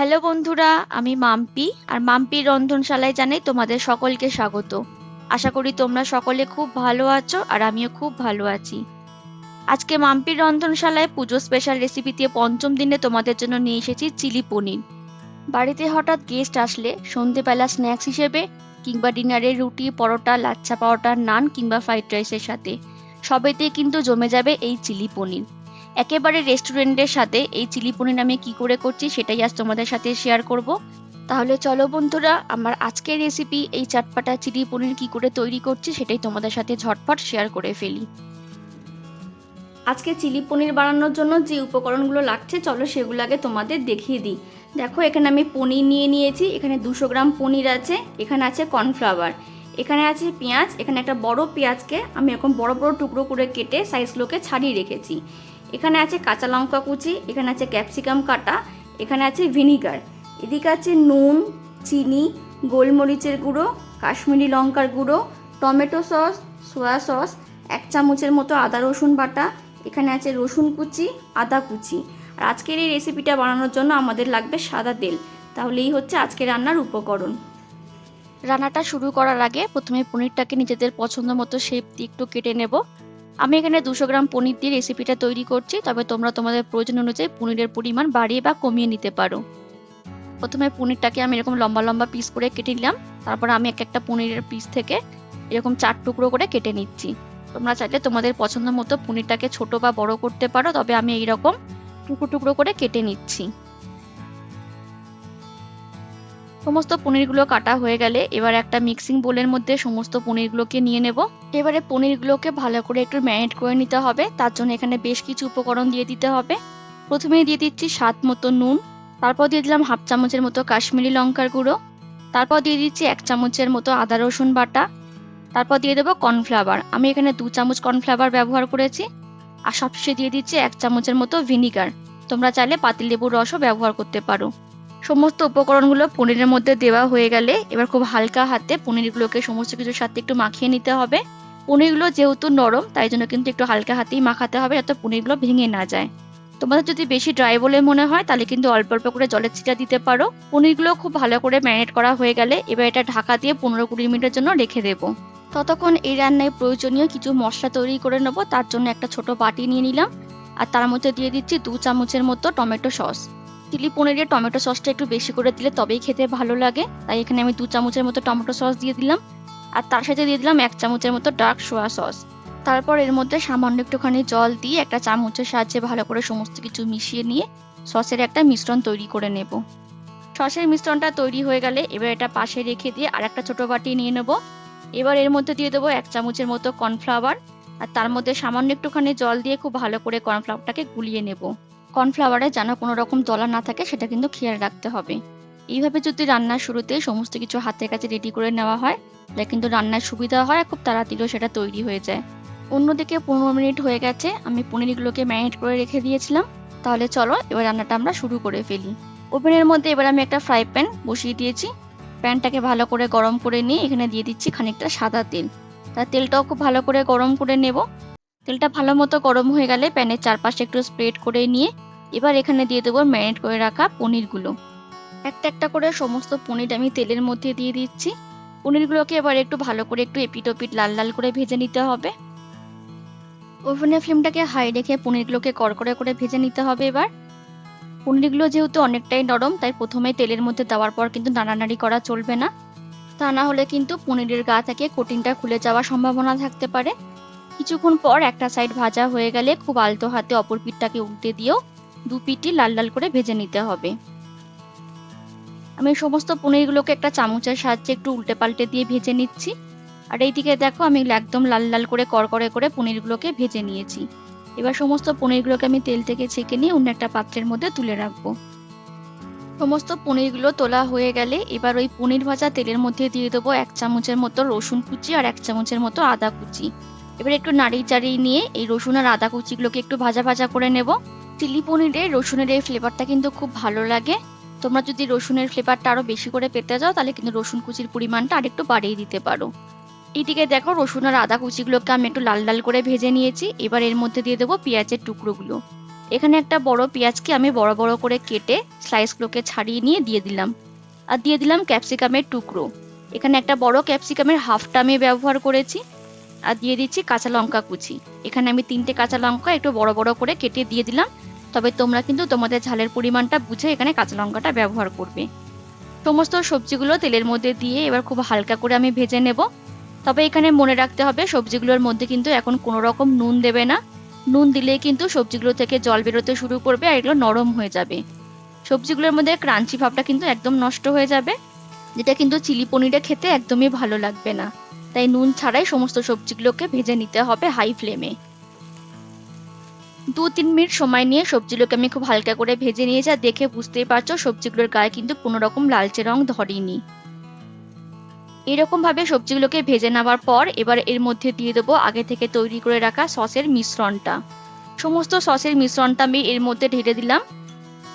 Hello বন্ধুরা, আমি মাম্পি, আর মাম্পির রন্ধনশালায় জানাই তোমাদের সকলকে স্বাগত। আশা করি তোমরা সকলে খুব ভালো আছো, আর আমিও খুব ভালো আছি। আজকে মাম্পির রন্ধনশালায় পুজো স্পেশাল রেসিপি দিয়ে পঞ্চম দিনে তোমাদের জন্য নিয়ে এসেছি চিলি পনির। বাড়িতে হঠাৎ গেস্ট আসলে, সন্ধেবেলা স্ন্যাক্স হিসেবে, কিংবা ডিনারে রুটি, পরোটা, লাচ্ছা পরোটা নান কিংবা ফ্রাইড রাইসের সাথে, সবেতেই কিন্তু জমে যাবে এই চিলি পনির। একেবারে রেস্টুরেন্টের সাথে এই চিলি পনির আমি কি করে করছি সেটাই আজ তোমাদের সাথে শেয়ার করব। তাহলে চলো বন্ধুরা, আমার আজকের রেসিপি এই চাটপাটা চিলি পনির কি করে তৈরি করছি সেটাই তোমাদের সাথে ঝটপট শেয়ার করে ফেলি। আজকে চিলি পনির বানানোর জন্য যে উপকরণগুলো লাগছে, চলো সেগুলো আগে তোমাদের দেখিয়ে দিই। দেখো, এখানে আমি পনির নিয়ে নিয়েছি, এখানে দুশো গ্রাম পনির আছে, এখানে আছে কর্নফ্লাওয়ার, এখানে আছে পেঁয়াজ, এখানে একটা বড় পেঁয়াজকে আমি এরকম বড় বড় টুকরো করে কেটে সাইজগুলোকে ছাড়িয়ে রেখেছি। এখানে আছে কাঁচা লঙ্কা কুচি, এখানে আছে ক্যাপসিকাম কাটা, এখানে আছে ভিনিগার। এদিকে আছে নুন, চিনি, গোলমরিচের গুঁড়ো, কাশ্মীরি লঙ্কার গুঁড়ো, টমেটো সস, সোয়া সস, এক চামচের মতো আদা রসুন বাটা, এখানে আছে রসুন কুচি, আদা কুচি। আর আজকের এই রেসিপিটা বানানোর জন্য আমাদের লাগবে সাদা তেল। তাহলে এই হচ্ছে আজকে রান্নার উপকরণ। রান্নাটা শুরু করার আগে প্রথমে পনিরটাকে নিজেদের পছন্দ মতো শেপ দিয়ে একটু কেটে নেব। আমি এখানে দুশো গ্রাম পনির দিয়ে রেসিপিটা তৈরি করছি, তবে তোমরা তোমাদের প্রয়োজন অনুযায়ী পনিরের পরিমাণ বাড়িয়ে বা কমিয়ে নিতে পারো। প্রথমে পনিরটাকে আমি এরকম লম্বা লম্বা পিস করে কেটে নিলাম, তারপর আমি এক একটা পনিরের পিস থেকে এরকম চার টুকরো করে কেটে নিচ্ছি। তোমরা চাইলে তোমাদের পছন্দ মতো পনিরটাকে ছোট বা বড় করতে পারো, তবে আমি এইরকম টুকরো টুকরো করে কেটে নিচ্ছি। সমস্ত পনিরগুলো কাটা হয়ে গেলে এবার একটা মিক্সিং বোলের মধ্যে সমস্ত পনিরগুলোকে নিয়ে নেব। এবারে পনিরগুলোকে ভালো করে একটু ম্যারিনেট করে নিতে হবে। তার জন্য এখানে বেশ কিছু উপকরণ দিয়ে দিতে হবে। প্রথমে দিয়ে দিচ্ছি স্বাদ মতো নুন, তারপর দিয়ে দিলাম হাফ চামচের মতো কাশ্মীরি লঙ্কার গুঁড়ো, তারপর দিয়ে দিচ্ছি এক চামচের মতো আদা রসুন বাটা, তারপর দিয়ে দেবো কর্নফ্লাওয়ার। আমি এখানে দু চামচ কর্নফ্লাওয়ার ব্যবহার করেছি। আর সবশেষে দিয়ে দিচ্ছি এক চামচের মতো ভিনিগার। তোমরা চাইলে পাতিলেবুর রসও ব্যবহার করতে পারো। সমস্ত উপকরণগুলো পনিরের মধ্যে দেওয়া হয়ে গেলে এবার খুব হালকা হাতে পনিরগুলোকে সমস্ত কিছুর সাথে একটু মাখিয়ে নিতে হবে। পনিরগুলো যেহেতু নরম, তাই জন্য কিন্তু একটু হালকা হাতেই মাখাতে হবে যাতে পনিরগুলো ভেঙে না যায়। তোমাদের যদি বেশি ড্রাই বলে মনে হয়, তাহলে কিন্তু অল্প অল্প করে জলের ছিটা দিতে পারো। পনিরগুলো খুব ভালো করে ম্যারিনেট করা হয়ে গেলে এবার এটা ঢাকা দিয়ে পনেরো কুড়ি মিনিটের জন্য রেখে দেবো। ততক্ষণ এই রান্নায় প্রয়োজনীয় কিছু মশলা তৈরি করে নেব। তার জন্য একটা ছোট বাটি নিয়ে নিলাম। আর তার মধ্যে দিয়ে দিচ্ছি দু চামচের মতো টমেটো সস। চিলি পনিরের টমেটো সসটা একটু বেশি করে দিলে তবেই খেতে ভালো লাগে। তাই এখানে আমি দু চামচের মতো টমেটো সস দিয়ে দিলাম। আর তার সাথে দিয়ে দিলাম এক চামচের মতো ডার্ক সোয়া সস। তারপর এর মধ্যে সামান্য একটুখানি জল দিয়ে একটা চামচের সাহায্যে ভালো করে সমস্ত কিছু মিশিয়ে নিয়ে সসের একটা মিশ্রণ তৈরি করে নেব। সসের মিশ্রণটা তৈরি হয়ে গেলে এবার এটা পাশে রেখে দিয়ে আর একটা ছোটো বাটি নিয়ে নেব। এবার এর মধ্যে দিয়ে দেবো এক চামচের মতো কর্নফ্লাওয়ার। আর তার মধ্যে সামান্য একটুখানি জল দিয়ে খুব ভালো করে কর্নফ্লাওয়ারটাকে গুলিয়ে নেব। কর্নফ্লাওয়ারে যেন কোনো রকম দলা না থাকে, সেটা কিন্তু খেয়াল রাখতে হবে। এইভাবে যদি রান্নার শুরুতে সমস্ত কিছু হাতের কাছে রেডি করে নেওয়া হয়, তাহলে কিন্তু রান্নার সুবিধা হয় খুব তাড়াতাড়িও সেটা তৈরি হয়ে যায়। অন্যদিকে পনেরো মিনিট হয়ে গেছে, আমি পনিরগুলোকে ম্যারিনেট করে রেখে দিয়েছিলাম। তাহলে চলো, এবার রান্নাটা আমরা শুরু করে ফেলি। ওভেনের মধ্যে এবার আমি একটা ফ্রাই প্যান বসিয়ে দিয়েছি। প্যানটাকে ভালো করে গরম করে নিয়ে এখানে দিয়ে দিচ্ছি খানিকটা সাদা তেল। তার তেলটাও খুব ভালো করে গরম করে নেব। তেলটা ভালো মতো গরম হয়ে গেলে প্যানের চারপাশে একটু স্প্রেড করে নিয়ে এবার এখানে দিয়ে দেবো ম্যারিনেট করে রাখা পনিরগুলো। একটা একটা করে সমস্ত পনির আমি তেলের মধ্যে দিয়ে দিচ্ছি। পনিরগুলোকে এবার একটু ভালো করে একটু এপিট ওপিট লাল লাল করে ভেজে নিতে হবে। ওভেনের ফ্লেমটাকে হাই রেখে পনিরগুলোকে কড়কড়ে করে ভেজে নিতে হবে এবার। পনিরগুলো যেহেতু অনেকটাই নরম, তাই প্রথমে তেলের মধ্যে দেওয়ার পর কিন্তু নাড়ানাড়ি করা চলবে না। তা না হলে কিন্তু পনিরের গা থেকে কোটিংটা খুলে যাওয়ার সম্ভাবনা থাকতে পারে। কিছুক্ষণ পর একটা সাইড ভাজা হয়ে গেলে খুব আলতো হাতে অপর পিঠটাকে উল্টে দিয়েও দু পিঠই লাল লাল করে ভেজে নিতে হবে। আমি সমস্ত পনিরগুলোকে একটা চামচের সাহায্যে একটু উল্টে পাল্টে দিয়ে ভেজে নিচ্ছি। আর এইদিকে দেখো আমি একদম লাল লাল করে কড়কড়ে করে পনিরগুলোকে ভেজে নিয়েছি। এবার সমস্ত পনিরগুলোকে আমি তেল থেকে ছেঁকে নিয়ে অন্য একটা পাত্রের মধ্যে তুলে রাখব। সমস্ত পনিরগুলো তোলা হয়ে গেলে এবার ওই পনির ভাজা তেলের মধ্যে দিয়ে দেবো এক চামচের মতো রসুন কুচি আর এক চামচের মতো আদা কুচি। এবার একটু নাড়িয়ে চাড়িয়ে নিয়ে এই রসুন আর আদা কুচিগুলোকে একটু ভাজা ভাজা করে নেব। চিলি পনিরে রসুনের এই ফ্লেভারটা কিন্তু খুব ভালো লাগে। তোমরা যদি রসুনের ফ্লেভারটা আরও বেশি করে পেতে যাও তাহলে কিন্তু রসুন কুচির পরিমাণটা আরেকটু বাড়িয়ে দিতে পারো। এইদিকে দেখো রসুন আর আদা কুচিগুলোকে আমি একটু লাল লাল করে ভেজে নিয়েছি। এবার এর মধ্যে দিয়ে দেবো পেঁয়াজের টুকরোগুলো। এখানে একটা বড় পেঁয়াজকে আমি বড় বড় করে কেটে স্লাইসগুলোকে ছাড়িয়ে নিয়ে দিয়ে দিলাম। আর দিয়ে দিলাম ক্যাপসিকামের টুকরো। এখানে একটা বড় ক্যাপসিকামের হাফটা আমি ব্যবহার করেছি। আর দিয়ে দিচ্ছি কাঁচা লঙ্কা কুচি। এখানে আমি তিনটে কাঁচা লঙ্কা একটু বড় বড় করে কেটে দিয়ে দিলাম। তবে তোমরা কিন্তু তোমাদের ঝালের পরিমাণটা বুঝে এখানে কাঁচা লঙ্কাটা ব্যবহার করবে। সমস্ত সবজিগুলো তেলের মধ্যে দিয়ে এবার খুব হালকা করে আমি ভেজে নেব। তবে এখানে মনে রাখতে হবে, সবজিগুলোর মধ্যে কিন্তু এখন কোনো রকম নুন দেবে না। নুন দিলেই কিন্তু সবজিগুলো থেকে জল বেরোতে শুরু করবে আর এগুলো নরম হয়ে যাবে। সবজিগুলোর মধ্যে ক্রাঞ্চি ভাবটা কিন্তু একদম নষ্ট হয়ে যাবে, যেটা কিন্তু চিলি পনিরে খেতে একদমই ভালো লাগবে না। তাই নুন ছাড়াই সমস্ত সবজিগুলোকে ভেজে নিতে হবে হাই ফ্লেমে। দু তিন মিনিট সময় নিয়ে সবজিগুলোকে আমি খুব হালকা করে ভেজে নিয়ে যা দেখে বুঝতেই পারছ সবজিগুলোর গায়ে কিন্তু কোনো রকম লালচে রং ধরেনি। এরকম ভাবে সবজিগুলোকে ভেজে নেওয়ার পর এবার এর মধ্যে দিয়ে দেবো আগে থেকে তৈরি করে রাখা সসের মিশ্রণটা। সমস্ত সসের মিশ্রণটা আমি এর মধ্যে ঢেলে দিলাম,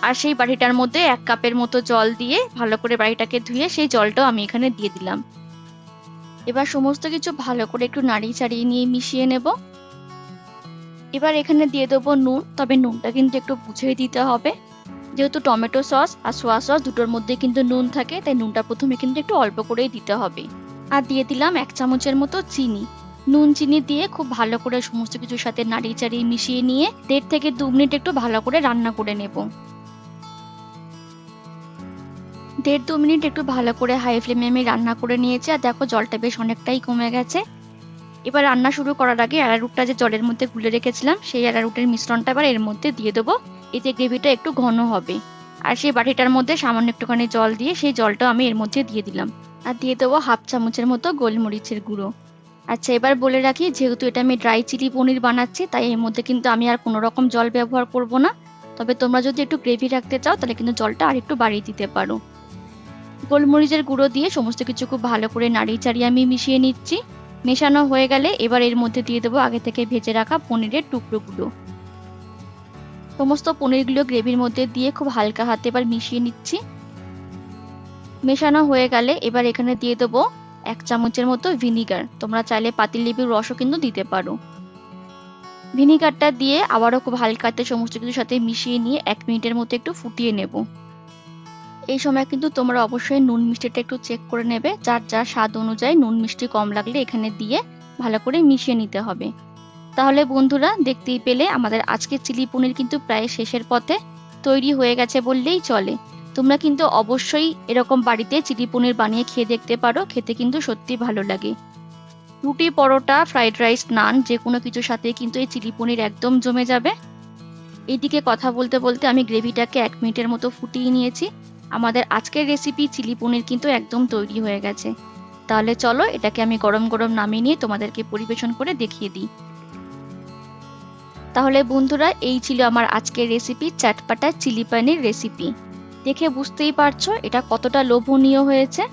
আর সেই বাটিটার মধ্যে এক কাপের মতো জল দিয়ে ভালো করে বাড়িটাকে ধুয়ে সেই জলটাও আমি এখানে দিয়ে দিলাম। এবার সমস্ত কিছু ভালো করে একটু নাড়িয়ে চাড়িয়ে নিয়ে মিশিয়ে নেব। এবার এখানে দিয়ে দেবো নুন, তবে নুনটা কিন্তু একটু বুঝিয়ে দিতে হবে। যেহেতু টমেটো সস আর সোয়া সস দুটোর মধ্যে কিন্তু নুন থাকে, তাই নুনটা প্রথমে কিন্তু একটু অল্প করেই দিতে হবে। আর দিয়ে দিলাম এক চামচের মতো চিনি। নুন চিনি দিয়ে খুব ভালো করে সমস্ত কিছুর সাথে নাড়িয়ে চাড়িয়ে মিশিয়ে নিয়ে দেড় থেকে দু মিনিট একটু ভালো করে রান্না করে নেব। দেড় দু মিনিট একটু ভালো করে হাই ফ্লেমে আমি রান্না করে নিয়েছি, আর দেখো জলটা বেশ অনেকটাই কমে গেছে। এবার রান্না শুরু করার আগে অ্যারারুটটা যে জলের মধ্যে গুলে রেখেছিলাম, সেই অ্যারারুটের মিশ্রণটা এবার এর মধ্যে দিয়ে দেবো। এতে গ্রেভিটা একটু ঘন হবে। আর সেই বাটিটার মধ্যে সামান্য একটুখানি জল দিয়ে সেই জলটাও আমি এর মধ্যে দিয়ে দিলাম। আর দিয়ে দেবো হাফ চামচের মতো গোলমরিচের গুঁড়ো। আচ্ছা এবার বলে রাখি, যেহেতু এটা আমি ড্রাই চিলি পনির বানাচ্ছি, তাই এর মধ্যে কিন্তু আমি আর কোনো রকম জল ব্যবহার করব না। তবে তোমরা যদি একটু গ্রেভি রাখতে চাও, তাহলে কিন্তু জলটা আর একটু বাড়িয়ে দিতে পারো। গোলমরিচের গুঁড়ো দিয়ে সমস্ত কিছু খুব ভালো করে নাড়িয়ে চাড়িয়ে আমি মিশিয়ে নিচ্ছি। মেশানো হয়ে গেলে এবার এর মধ্যে দিয়ে দেবো আগে থেকে ভেজে রাখা পনিরের টুকরোগুলো সমস্ত পনিরগুলো গ্রেভির মধ্যে দিয়ে খুব হালকা হাতে এবার মিশিয়ে নিচ্ছি। মেশানো হয়ে গেলে এবার এখানে দিয়ে দেবো এক চামচের মতো ভিনিগার। তোমরা চাইলে পাতিল পাতিলেবুর রসও কিন্তু দিতে পারো। ভিনিগারটা দিয়ে আবারও খুব হালকা হাতে সমস্ত কিছুর সাথে মিশিয়ে নিয়ে এক মিনিটের মতো একটু ফুটিয়ে নেব। এই সময় কিন্তু তোমরা অবশ্যই নুন মিষ্টিটা একটু চেক করে নেবে। যার যার স্বাদ অনুযায়ী নুন মিষ্টি কম লাগলে এখানে দিয়ে ভালো করে মিশিয়ে নিতে হবে। তাহলে বন্ধুরা, দেখতেই পেলে আমাদের আজকের চিলি পনির কিন্তু প্রায় শেষের পথে তৈরি হয়ে গেছে বললেই চলে। তোমরা কিন্তু অবশ্যই এরকম বাড়িতে চিলি পনির বানিয়ে খেয়ে দেখতে পারো, খেতে কিন্তু সত্যি ভালো লাগে। রুটি, পরোটা, ফ্রাইড রাইস, নান যে কোনো কিছুর সাথে কিন্তু এই চিলি পনির একদম জমে যাবে। এইদিকে কথা বলতে বলতে আমি গ্রেভিটাকে এক মিনিটের মতো ফুটিয়ে নিয়েছি। আমাদের আজকের রেসিপি চিলি পনির কিন্তু একদম তৈরি হয়ে গেছে। তাহলে চলো এটাকে আমি গরম গরম নামিয়ে নিয়ে তোমাদেরকে পরিবেশন করে দেখিয়ে দিই। তাহলে বন্ধুরা, এই ছিল আমার আজকের রেসিপি চাটপাটা চিলি পানির রেসিপি দেখে বুঝতেই পারছ এটা কতটা লোভনীয় হয়েছে।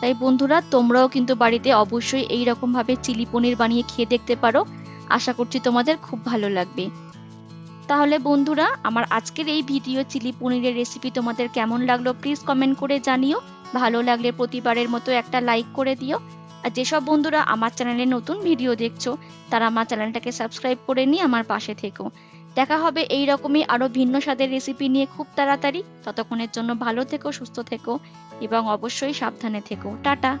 তাই বন্ধুরা, তোমরাও কিন্তু বাড়িতে অবশ্যই এই রকম ভাবে চিলি পনির বানিয়ে খেয়ে দেখতে পারো। আশা করছি তোমাদের খুব ভালো লাগবে। তাহলে বন্ধুরা, আমার আজকের এই ভিডিও চিলি পনিরের রেসিপি তোমাদের কেমন লাগল প্লিজ কমেন্ট করে জানিও। ভালো লাগলে প্রতিবারের মতো একটা লাইক করে দিও। আর যেসব বন্ধুরা আমার চ্যানেলে নতুন ভিডিও দেখছ, তারা আমার চ্যানেলটাকে সাবস্ক্রাইব করে নিয়ে আমার পাশে থেকো। দেখা হবে এই রকমই আরও ভিন্ন স্বাদের রেসিপি নিয়ে খুব তাড়াতাড়ি। ততক্ষণের জন্য ভালো থেকো, সুস্থ থেকো এবং অবশ্যই সাবধানে থেকো। টাটা!